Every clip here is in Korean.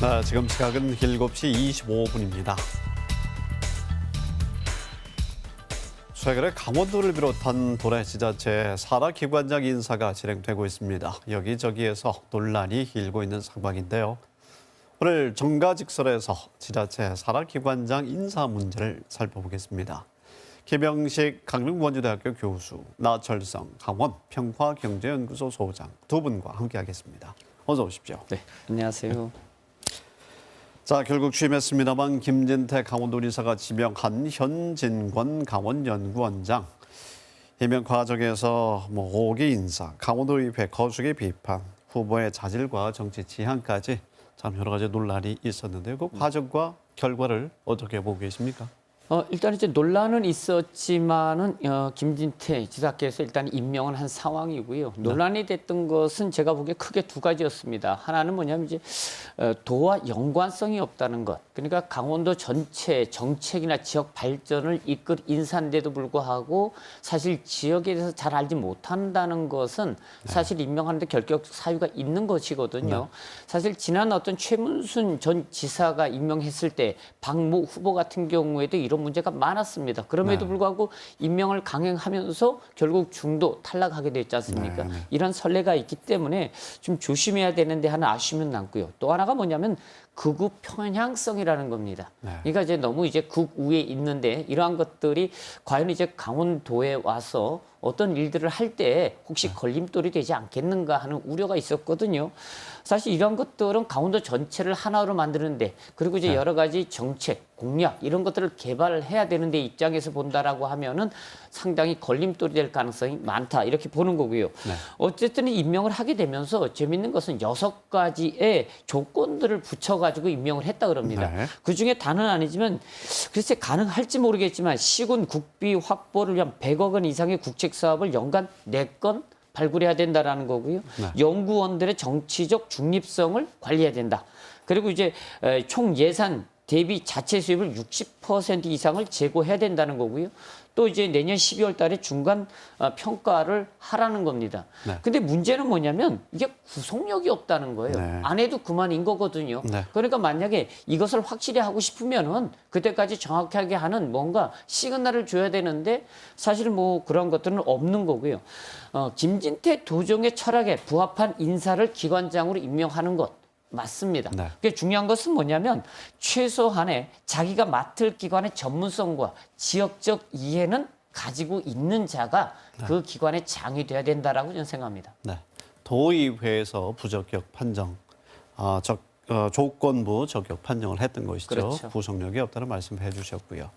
네, 지금 시각은 7시 25분입니다. 최근에 강원도를 비롯한 도내 지자체 산하기관장 인사가 진행되고 있습니다. 여기저기에서 논란이 일고 있는 상황인데요. 오늘 정가직설에서 지자체 산하기관장 인사 문제를 살펴보겠습니다. 김영식 강릉원주대학교 교수, 나철성 강원 평화경제연구소 소장 두 분과 함께하겠습니다. 어서 오십시오. 네, 안녕하세요. 자, 결국 취임했습니다만 김진태 강원도지사가 지명한 현진권 강원연구원장 임명 과정에서 뭐 5기 인사, 강원도의회 거수의 비판, 후보의 자질과 정치 지향까지 참 여러 가지 논란이 있었는데요. 그 과정과 결과를 어떻게 보고 계십니까? 어, 일단 이제 논란은 있었지만은 어, 김진태 지사께서 일단 임명을 한 상황이고요. 논란이 됐던 것은 제가 보기에 크게 두 가지였습니다. 하나는 뭐냐면 이제 어, 도와 연관성이 없다는 것. 그러니까 강원도 전체 정책이나 지역 발전을 이끌 인사인데도 불구하고 사실 지역에 대해서 잘 알지 못한다는 것은 사실 임명하는데 결격 사유가 있는 것이거든요. 사실 지난 어떤 최문순 전 지사가 임명했을 때 박모 후보 같은 경우에도 이런 문제가 많았습니다. 그럼에도 네. 불구하고 임명을 강행하면서 결국 중도 탈락하게 됐지 않습니까? 네, 네. 이런 선례가 있기 때문에 좀 조심해야 되는데 하는 아쉬움은 남고요. 또 하나가 뭐냐면 극우 편향성이라는 겁니다. 네. 그러니까 이제 너무 이제 극우에 있는데 이러한 것들이 과연 이제 강원도에 와서 어떤 일들을 할 때 혹시 걸림돌이 되지 않겠는가 하는 우려가 있었거든요. 사실 이런 것들은 강원도 전체를 하나로 만드는데 그리고 이제 네. 여러 가지 정책, 공약 이런 것들을 개발해야 되는데 입장에서 본다라고 하면은 상당히 걸림돌이 될 가능성이 많다 이렇게 보는 거고요. 네. 어쨌든 임명을 하게 되면서 재밌는 것은 여섯 가지의 조건들을 붙여가지고 임명을 했다 그럽니다. 네. 그 중에 다는 아니지만 글쎄 가능할지 모르겠지만 시군 국비 확보를 위한 100억 원 이상의 국책 사업을 연간 4건 발굴해야 된다라는 거고요. 네. 연구원들의 정치적 중립성을 관리해야 된다. 그리고 이제 에, 총 예산 대비 자체 수입을 60% 이상을 제고해야 된다는 거고요. 또 이제 내년 12월 달에 중간 어, 평가를 하라는 겁니다. 네. 근데 문제는 뭐냐면 이게 구속력이 없다는 거예요. 네. 안 해도 그만인 거거든요. 네. 그러니까 만약에 이것을 확실히 하고 싶으면은 그때까지 정확하게 하는 뭔가 시그널을 줘야 되는데 사실 뭐 그런 것들은 없는 거고요. 어, 김진태 도정의 철학에 부합한 인사를 기관장으로 임명하는 것 맞습니다. 네. 그게 중요한 것은 뭐냐면 최소한의 자기가 맡을 기관의 전문성과 지역적 이해는 가지고 있는 자가 그 기관의 장이 돼야 된다라고 저는 생각합니다. 네. 도의회에서 부적격 판정, 아, 적, 어, 조건부 적격 판정을 했던 것이죠. 그렇죠. 구속력이 없다는 말씀해 주셨고요.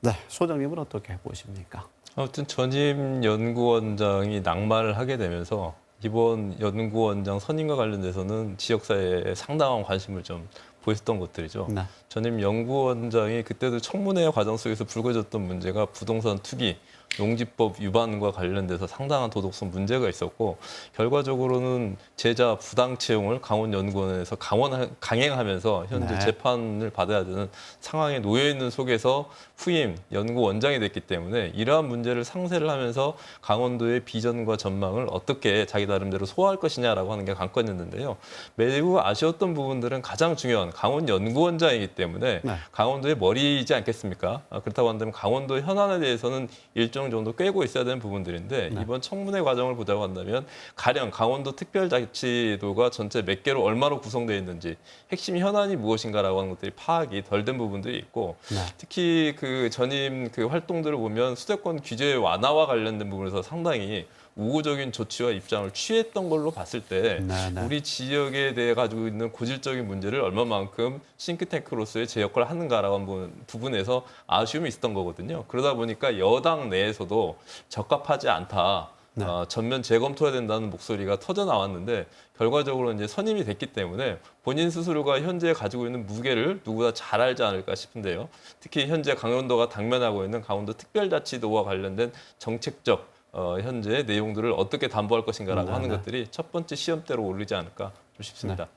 네, 소장님은 어떻게 보십니까? 아무튼 전임 연구원장이 낙마를 하게 되면서 이번 연구원장 선임과 관련돼서는 지역사회에 상당한 관심을 좀 보였던 것들이죠. 네. 전임 연구원장이 그때도 청문회 과정 속에서 불거졌던 문제가 부동산 투기, 농지법 위반과 관련돼서 상당한 도덕성 문제가 있었고 결과적으로는 제자 부당 채용을 강원연구원에서 강원 강행하면서 현재 네. 재판을 받아야 되는 상황에 놓여 있는 속에서 후임 연구원장이 됐기 때문에 이러한 문제를 상쇄를 하면서 강원도의 비전과 전망을 어떻게 자기 나름대로 소화할 것이냐라고 하는 게 관건이었는데요. 매우 아쉬웠던 부분들은 가장 중요한 강원 연구원장이기 때문에 네. 강원도의 머리이지 않겠습니까? 아, 그렇다고 한다면 강원도 현안에 대해서는 일정 정도 꿰고 있어야 되는 부분들인데 네. 이번 청문회 과정을 보자고 한다면 가령 강원도 특별자치도가 전체 몇 개로 얼마로 구성되어 있는지 핵심 현안이 무엇인가라고 하는 것들이 파악이 덜 된 부분들이 있고 네. 특히 그 전임 그 활동들을 보면 수도권 규제 완화와 관련된 부분에서 상당히 우호적인 조치와 입장을 취했던 걸로 봤을 때 네, 네. 우리 지역에 대해 가지고 있는 고질적인 문제를 얼마만큼 싱크탱크로서의 제 역할을 하는가라고 하는 부분- 부분에서 아쉬움이 있었던 거거든요. 그러다 보니까 여당 내에서도 적합하지 않다. 네. 어, 전면 재검토해야 된다는 목소리가 터져 나왔는데 결과적으로 이제 선임이 됐기 때문에 본인 스스로가 현재 가지고 있는 무게를 누구보다 잘 알지 않을까 싶은데요. 특히 현재 강원도가 당면하고 있는 강원도 특별자치도와 관련된 정책적 어, 현재 내용들을 어떻게 담보할 것인가라고 네, 하는 네. 것들이 첫 번째 시험대로 오르지 않을까 좀 싶습니다.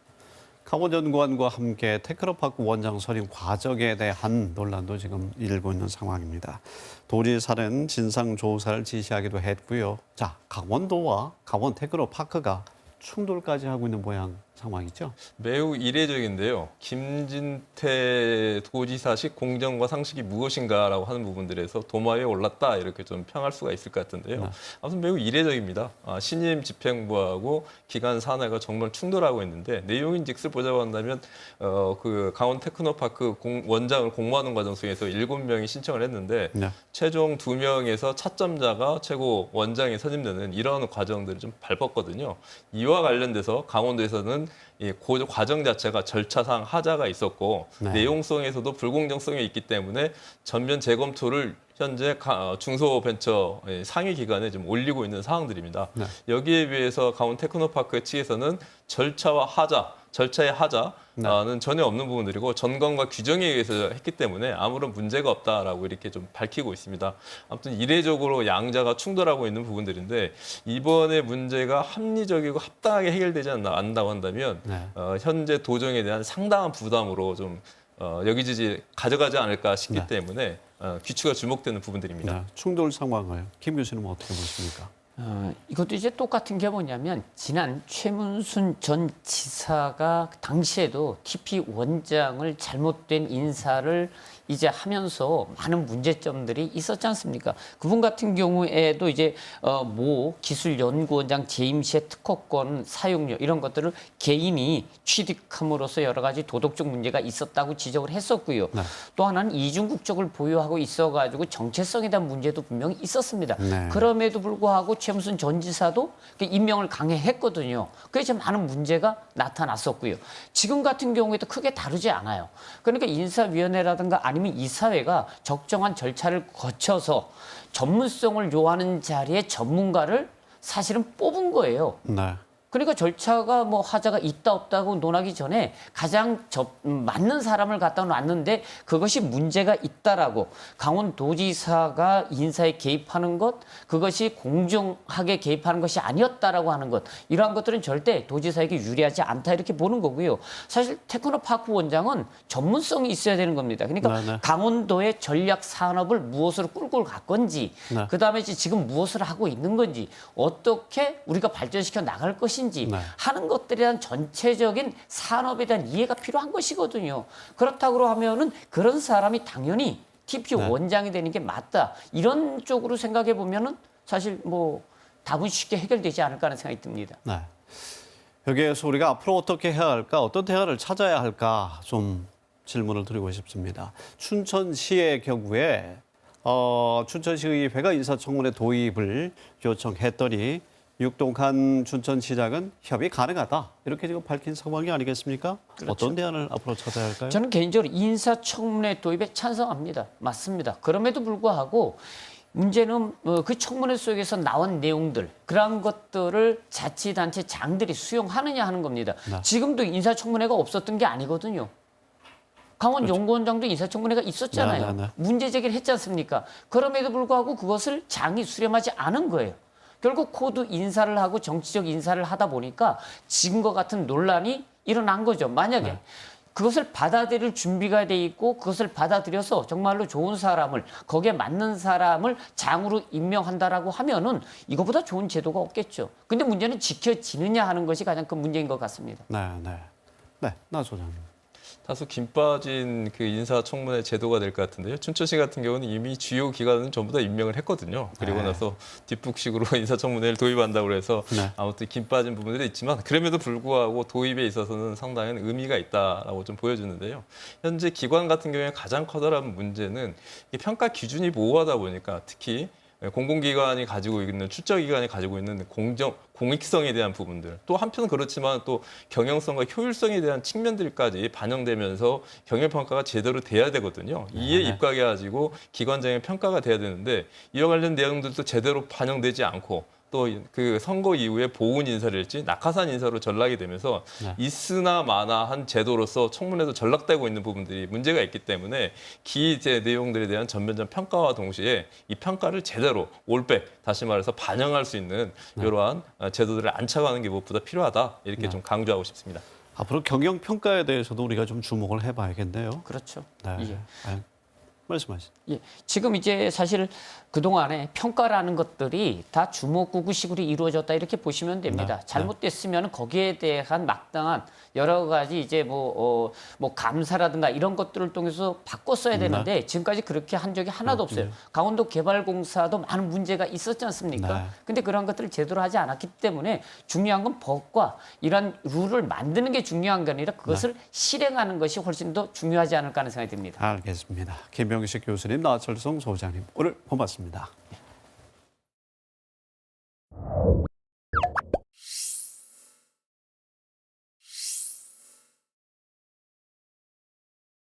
강원연구원과 함께 테크노파크 원장 선임 과정에 대한 논란도 지금 일고 있는 상황입니다. 도지사는 진상 조사를 지시하기도 했고요. 자, 강원도와 강원 테크노파크가 충돌까지 하고 있는 모양 상황이죠. 매우 이례적인데요. 김진태 도지사식 공정과 상식이 무엇인가라고 하는 부분들에서 도마 위에 올랐다 이렇게 좀 평할 수가 있을 것 같은데요. 네. 아무튼 매우 이례적입니다. 아, 신임 집행부하고 기관 사내가 정말 충돌하고 있는데 내용인즉슨 보자고 한다면 어, 그 강원 테크노파크 공- 원장을 공모하는 과정 속에서 일곱 명이 신청을 했는데 네. 최종 두 명에서 차점자가 최고 원장에 선임되는 이런 과정들을 좀 밟았거든요. 이와 관련돼서 강원도에서는 이 고- 과정 자체가 절차상 하자가 있었고 네. 내용성에서도 불공정성이 있기 때문에 전면 재검토를 현재 가- 어, 중소벤처 예, 상위 기관에 지금 올리고 있는 상황들입니다. 네. 여기에 비해서 강원 테크노파크 측에서는 절차와 하자, 절차의 하자는 전혀 없는 부분들이고 전관과 규정에 의해서 했기 때문에 아무런 문제가 없다라고 이렇게 좀 밝히고 있습니다. 아무튼 이례적으로 양자가 충돌하고 있는 부분들인데 이번에 문제가 합리적이고 합당하게 해결되지 않나, 않는다고 한다면 네. 어, 현재 도정에 대한 상당한 부담으로 좀 어, 여기저기 가져가지 않을까 싶기 네. 때문에 어, 귀추가 주목되는 부분들입니다. 네. 충돌 상황을 김 교수님은 어떻게 보십니까? 어, 이것도 이제 똑같은 게 뭐냐면 지난 최문순 전 지사가 당시에도 TP 원장을 잘못된 인사를 이제 하면서 많은 문제점들이 있었지 않습니까? 그분 같은 경우에도 이제 어, 모 기술연구원장 재임 시의 특허권 사용료 이런 것들을 개인이 취득함으로써 여러 가지 도덕적 문제가 있었다고 지적을 했었고요. 네. 또 하나는 이중 국 적을 보유하고 있어가지고 정체성에 대한 문제도 분명히 있었습니다. 네. 그럼에도 불구하고 최무순 전 지사도 그 임명을 강행했거든요. 그래서 많은 문제가 나타났었고요. 지금 같은 경우에도 크게 다르지 않아요. 그러니까 인사위원회라든가 아니면 이 사회가 적정한 절차를 거쳐서 전문성을 요하는 자리에 전문가를 사실은 뽑은 거예요. 네. 그러니까 절차가 뭐 하자가 있다 없다고 논하기 전에 가장 접, 음, 맞는 사람을 갖다 놨는데 그것이 문제가 있다라고 강원도지사가 인사에 개입하는 것 그것이 공정하게 개입하는 것이 아니었다라고 하는 것 이러한 것들은 절대 도지사에게 유리하지 않다 이렇게 보는 거고요. 사실 테크노 파크 원장은 전문성이 있어야 되는 겁니다. 그러니까 네, 네. 강원도의 전략 산업을 무엇으로 끌고 갈 건지 네. 그다음에 지금 무엇을 하고 있는 건지 어떻게 우리가 발전시켜 나갈 것인지 네. 하는 것들에 대한 전체적인 산업에 대한 이해가 필요한 것이거든요. 그렇다고 하면은 그런 사람이 당연히 TP 네. 원장이 되는 게 맞다. 이런 쪽으로 생각해 보면은 사실 뭐 답은 쉽게 해결되지 않을까 하는 생각이 듭니다. 네. 여기에서 우리가 앞으로 어떻게 해야 할까, 어떤 대안을 찾아야 할까 좀 질문을 드리고 싶습니다. 춘천시의 경우에 어, 춘천시의회가 인사청문회 도입을 요청했더니 육동한 춘천시장은 협의 가능하다 이렇게 지금 밝힌 상황이 아니겠습니까? 어떤 대안을 앞으로 찾아야 할까요? 저는 개인적으로 인사청문회 도입에 찬성합니다. 맞습니다. 그럼에도 불구하고 문제는 어, 그 청문회 속에서 나온 내용들 그러한 것들을 자치단체 장들이 수용하느냐 하는 겁니다. 네. 지금도 인사청문회가 없었던 게 아니거든요. 강원 연구원장도 인사청문회가 있었잖아요. 그렇죠. 네, 네, 네. 문제 제기를 했지 않습니까? 그럼에도 불구하고 그것을 장이 수렴하지 않은 거예요. 결국 코드 인사를 하고 정치적 인사를 하다 보니까 지금과 같은 논란이 일어난 거죠. 만약에 네. 그것을 받아들일 준비가 돼 있고 그것을 받아들여서 정말로 좋은 사람을 거기에 맞는 사람을 장으로 임명한다라고 하면은 이거보다 좋은 제도가 없겠죠. 근데 문제는 지켜지느냐 하는 것이 가장 큰 문제인 것 같습니다. 네, 네, 네, 나 소장님. 다소 김 빠진 그 인사청문회 제도가 될 것 같은데요. 춘천시 같은 경우는 이미 주요 기관은 전부 다 임명을 했거든요. 그리고 네. 나서 뒷북식으로 인사청문회를 도입한다고 해서 네. 아무튼 김 빠진 부분들이 있지만 그럼에도 불구하고 도입에 있어서는 상당한 의미가 있다라고 좀 보여주는데요. 현재 기관 같은 경우에 가장 커다란 문제는 이 평가 기준이 모호하다 보니까 특히 공공기관이 가지고 있는 출처기관이 가지고 있는 공정 공익성에 대한 부분들 또 한편 그렇지만 또 경영성과 효율성에 대한 측면들까지 반영되면서 경영 평가가 제대로 돼야 되거든요. 이에 네. 입각해 가지고 기관장의 평가가 돼야 되는데 이와 관련 내용들도 제대로 반영되지 않고 또 그 선거 이후에 보훈 인사를지 낙하산 인사로 전락이 되면서 네. 있으나 마나 한 제도로서 청문회도 전락되고 있는 부분들이 문제가 있기 때문에 기재 내용들에 대한 전면전 평가와 동시에 이 평가를 제대로 올백 다시 말해서 반영할 수 있는 네. 이러한 어, 제도들을 안착하는 게 무엇보다 필요하다 이렇게 네. 좀 강조하고 싶습니다. 앞으로 경영 평가에 대해서도 우리가 좀 주목을 해봐야겠네요. 그렇죠. 네. 예. 아, 말씀하시죠. 예, 지금 이제 사실 그동안에 평가라는 것들이 다 주먹구구식으로 이루어졌다 이렇게 보시면 됩니다. 네, 잘못됐으면 거기에 대한 마땅한 여러 가지 이제 뭐, 어, 뭐 감사라든가 이런 것들을 통해서 바꿨어야 되는데 지금까지 그렇게 한 적이 하나도 없어요. 강원도 개발공사도 많은 문제가 있었지 않습니까? 네. 근데 그런 것들을 제대로 하지 않았기 때문에 중요한 건 법과 이런 룰을 만드는 게 중요한 게 아니라 그것을 실행하는 것이 훨씬 더 중요하지 않을까 하는 생각이 듭니다. 알겠습니다. 김 병식 교수님, 나철성 소장님 오늘 고맙습니다.